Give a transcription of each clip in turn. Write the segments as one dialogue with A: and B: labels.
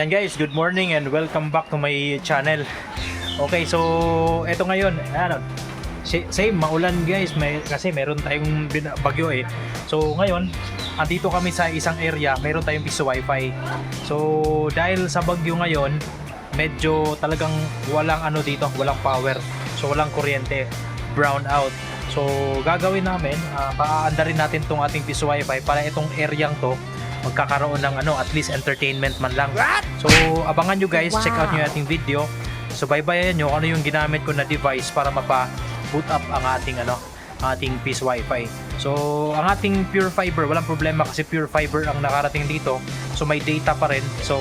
A: Yan guys, good morning and welcome back to my channel. Okay, so eto ngayon, ano, same, maulan guys, may, kasi meron tayong bagyo eh. So ngayon, andito kami sa isang area, meron tayong piso wifi. So dahil sa bagyo ngayon, medyo talagang walang ano dito, walang power. So walang kuryente, brown out. So gagawin namin, uh, paaandarin natin tong ating piso wifi para itong areang to magkakaroon ng ano at least entertainment man lang. So abangan nyo guys, check out nyo ating video. So baybayan nyo ano yung ginamit ko na device para mapa-boot up ang ating ano ating piece wifi. So ang ating pure fiber, walang problema kasi pure fiber ang nakarating dito. So may data pa rin. So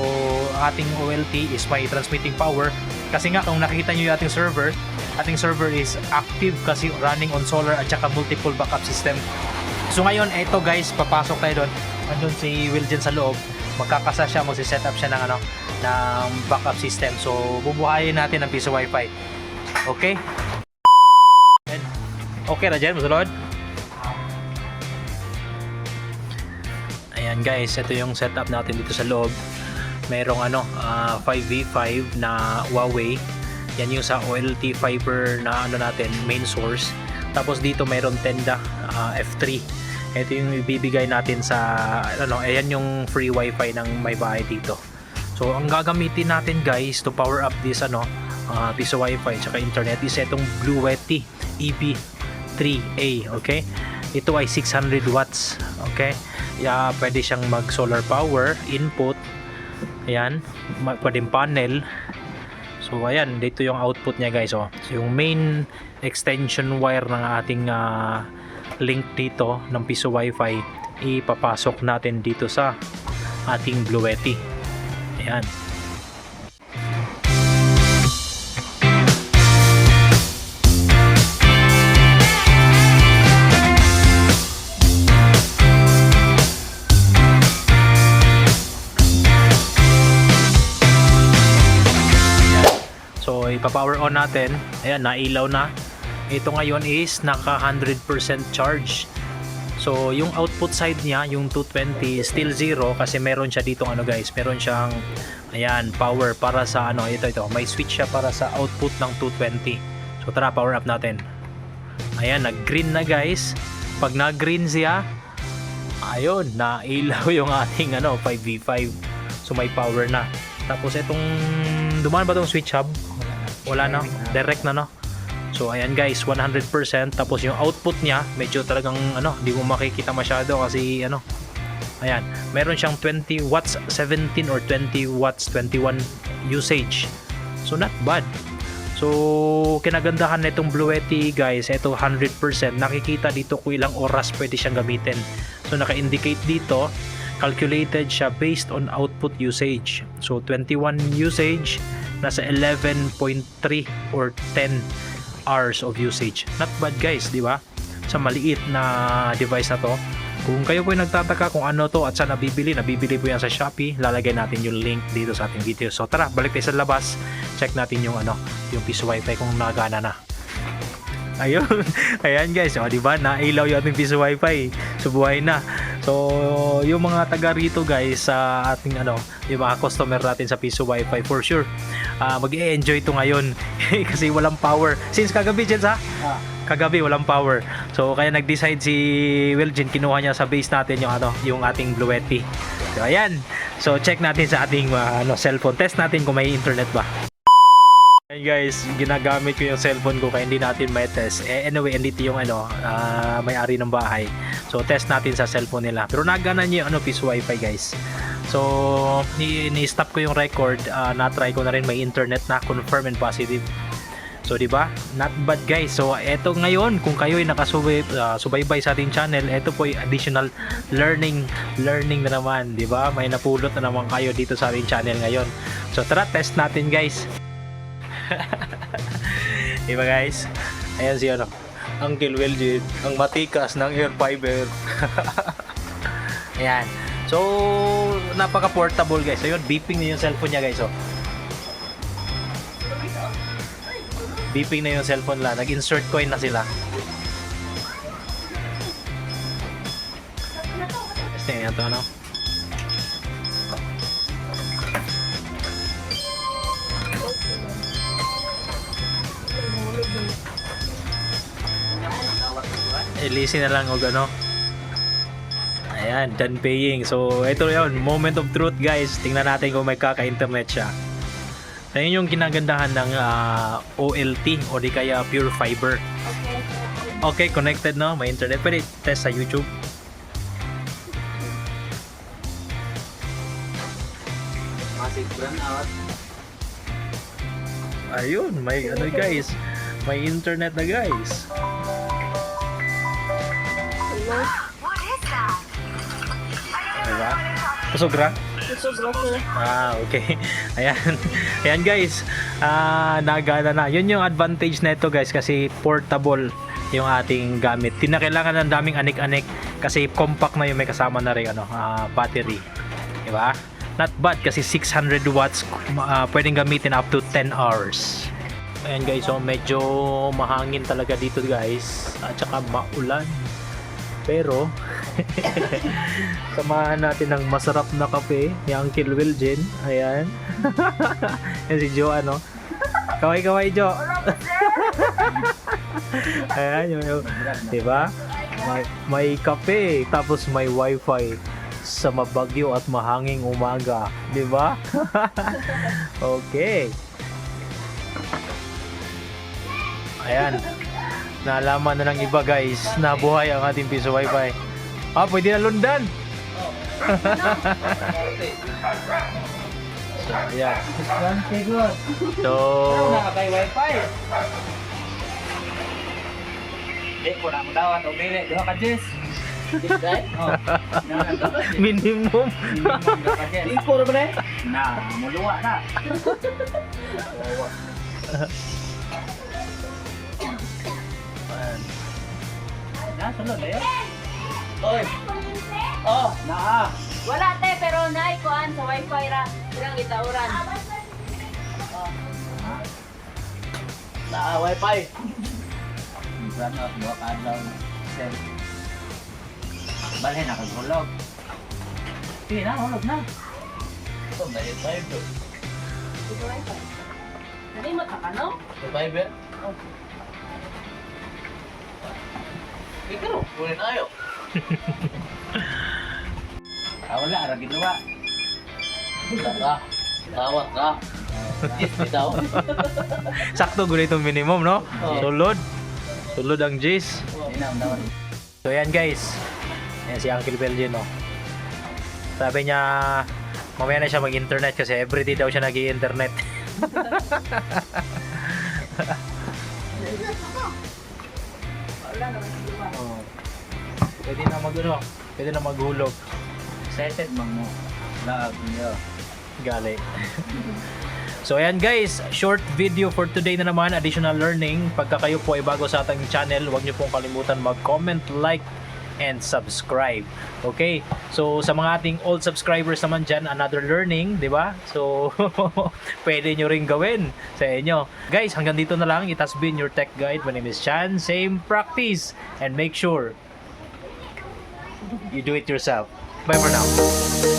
A: ating OLT is may transmitting power. Kasi nga kung nakikita nyo yung ating server, ating server is active kasi running on solar at saka multiple backup system. So ngayon, eto guys, papasok tayo doon. Andun si Will dyan sa loob. Magkakasa siya, magsiset up siya ng ano, ng backup system. So bubuhayin natin ang piso wifi. Okay? Yan. Okay na dyan, masunod? Ayan guys, ito yung setup natin dito sa loob. Merong ano, ah, 5v5 na Huawei. Yan yung sa OLT fiber na ano natin, main source. Tapos dito mayroon tenda ah, F3. Ito yung ibibigay natin sa ano, ayan yung free wifi ng may bahay dito. So ang gagamitin natin guys to power up this ano, uh, piso wifi tsaka internet is itong Blue Yeti EB3A, okay? Ito ay 600 watts, okay? Yeah, pwede siyang mag solar power input. Ayan, pwedeng panel. So ayan, dito yung output niya guys oh. So yung main extension wire ng ating ah, link dito ng piso wifi ipapasok natin dito sa ating Blue Yeti. Ayan. Ipa-power on natin. Ayan, nailaw na. Ito ngayon is naka 100% charge. So, yung output side niya, yung 220, still zero kasi meron siya dito ano guys, meron siyang ayan, power para sa ano, ito ito, may switch siya para sa output ng 220. So, tara, power up natin. Ayan, nag-green na guys. Pag nag-green siya, ayun, nailaw yung ating ano, 5v5. So, may power na. Tapos, itong, dumaan ba tong switch hub? Wala na, direct na no. So ayan guys, 100% tapos yung output niya medyo talagang ano, hindi mo makikita masyado kasi ano. Ayan, meron siyang 20 watts 17 or 20 watts 21 usage. So not bad. So kinagandahan nitong Blue Yeti guys, ito 100%. Nakikita dito kung ilang oras pwede siyang gamitin. So naka-indicate dito calculated siya based on output usage. So 21 usage nasa 11.3 or 10 hours of usage. Not bad guys, di ba? Sa maliit na device na to. Kung kayo po ay nagtataka kung ano to at saan nabibili, nabibili po yan sa Shopee. Lalagay natin yung link dito sa ating video. So tara, balik tayo sa labas. Check natin yung ano, yung piso wifi kung nagana na. Ayun. Ayan guys, o di ba? Nailaw yung ating piso wifi. So buhay na. So yung mga taga rito guys sa ating ano, yung mga customer natin sa piso wifi for sure. ah mag-enjoy to ngayon kasi walang power. Since kagabi Jens ha? Kagabi walang power. So kaya nag-decide si Wiljin kinuha niya sa base natin yung ano, yung ating Blue Yeti. So ayan. So check natin sa ating ah, ano cellphone. Test natin kung may internet ba. Ayan guys, ginagamit ko yung cellphone ko kaya hindi natin may test. Eh, anyway, andito yung ano, ah, may-ari ng bahay. So, test natin sa cellphone nila. Pero nagana niya ano, piece wifi guys. So, ni- ni-stop ko yung record. ah, na-try ko na rin may internet na confirm and positive. So, di ba? Not bad guys. So, eto ngayon, kung kayo ay nakasubay, ah, subaybay sa ating channel, eto po yung additional learning, learning na naman, di ba? May napulot na naman kayo dito sa ating channel ngayon. So, tara, test natin guys. Diba guys? Ayan si ano, Uncle Welded, ang matikas ng air fiber. Ayan. So, napaka-portable guys. Ayun, beeping na yung cellphone niya guys. Oh. Beeping na yung cellphone la. Nag-insert coin na sila. Testing yan to ano. Ilisi na lang o ano. Ayan, done paying. So, ito yun, moment of truth guys. Tingnan natin kung may kaka-internet siya. Ayun yung ginagandahan ng ah, OLT o di kaya pure fiber.
B: Okay.
A: Connected no? May internet. Pwede test sa YouTube.
C: Masig brand out.
A: Ayun, may ano guys. May internet na guys.
B: Hello.
A: Diba? Kusugra?
B: Ito broker.
A: Ah, okay. Ayan. Ayan guys. Ah, nagana na. Yun yung advantage na ito guys kasi portable yung ating gamit. Di na kailangan ng daming anik-anik kasi compact na yung may kasama na rin ano, ah, battery. Di ba? Not bad kasi 600 watts ah, pwedeng gamitin up to 10 hours. Ayan guys, so medyo mahangin talaga dito guys. At saka maulan. Pero samahan natin ng masarap na kape ni Uncle Wiljen. Ayan. Yan si Joe ano. Kaway-kaway Jo. Ayan yung, yung diba? May, may kape tapos may wifi sa mabagyo at mahanging umaga. Diba? okay. Ayan. Naalaman na ng iba guys na buhay ang ating piso wifi. Ah, pwede na lundan. so, ayan. So,
C: Nakakay wifi. Di ko na mo dawat o bili. Duha ka Jess.
A: Minimum.
C: Iko ra ba na? Na, muluwa na. Na, sunod na yun. Oy. Oh, naa.
B: Wala te, pero naikuan sa wifi ra. Ilang itauran.
C: Naa wifi. Brand out mo ka daw. Sir. Balhin na kagulog. Sige na, hulog na. Ito, dahil tayo bro.
B: Ito wifi. Nalimot na ka, no?
C: Tayo ba? Ikaw, kunin tayo. ah, wala, ara ginawa. Wala ka. Tawat ka. Yes, bitaw.
A: Sakto gulo itong minimum, no? Sulod. Sulod ang
C: daw.
A: So, ayan guys. Ayan si Uncle Belgian, no? Sabi niya, mamaya na siya mag-internet kasi everyday daw siya nag Pwede na mag, ano, pwede na maghulog.
C: Excited mang mo. Lag niyo.
A: Gali. so ayan guys, short video for today na naman, additional learning. Pagka kayo po ay bago sa ating channel, huwag niyo pong kalimutan mag-comment, like, and subscribe. Okay? So sa mga ating old subscribers naman dyan, another learning, di ba? So pwede nyo rin gawin sa inyo. Guys, hanggang dito na lang. It has been your tech guide. My name is Chan. Same practice. And make sure you do it yourself. Bye for now.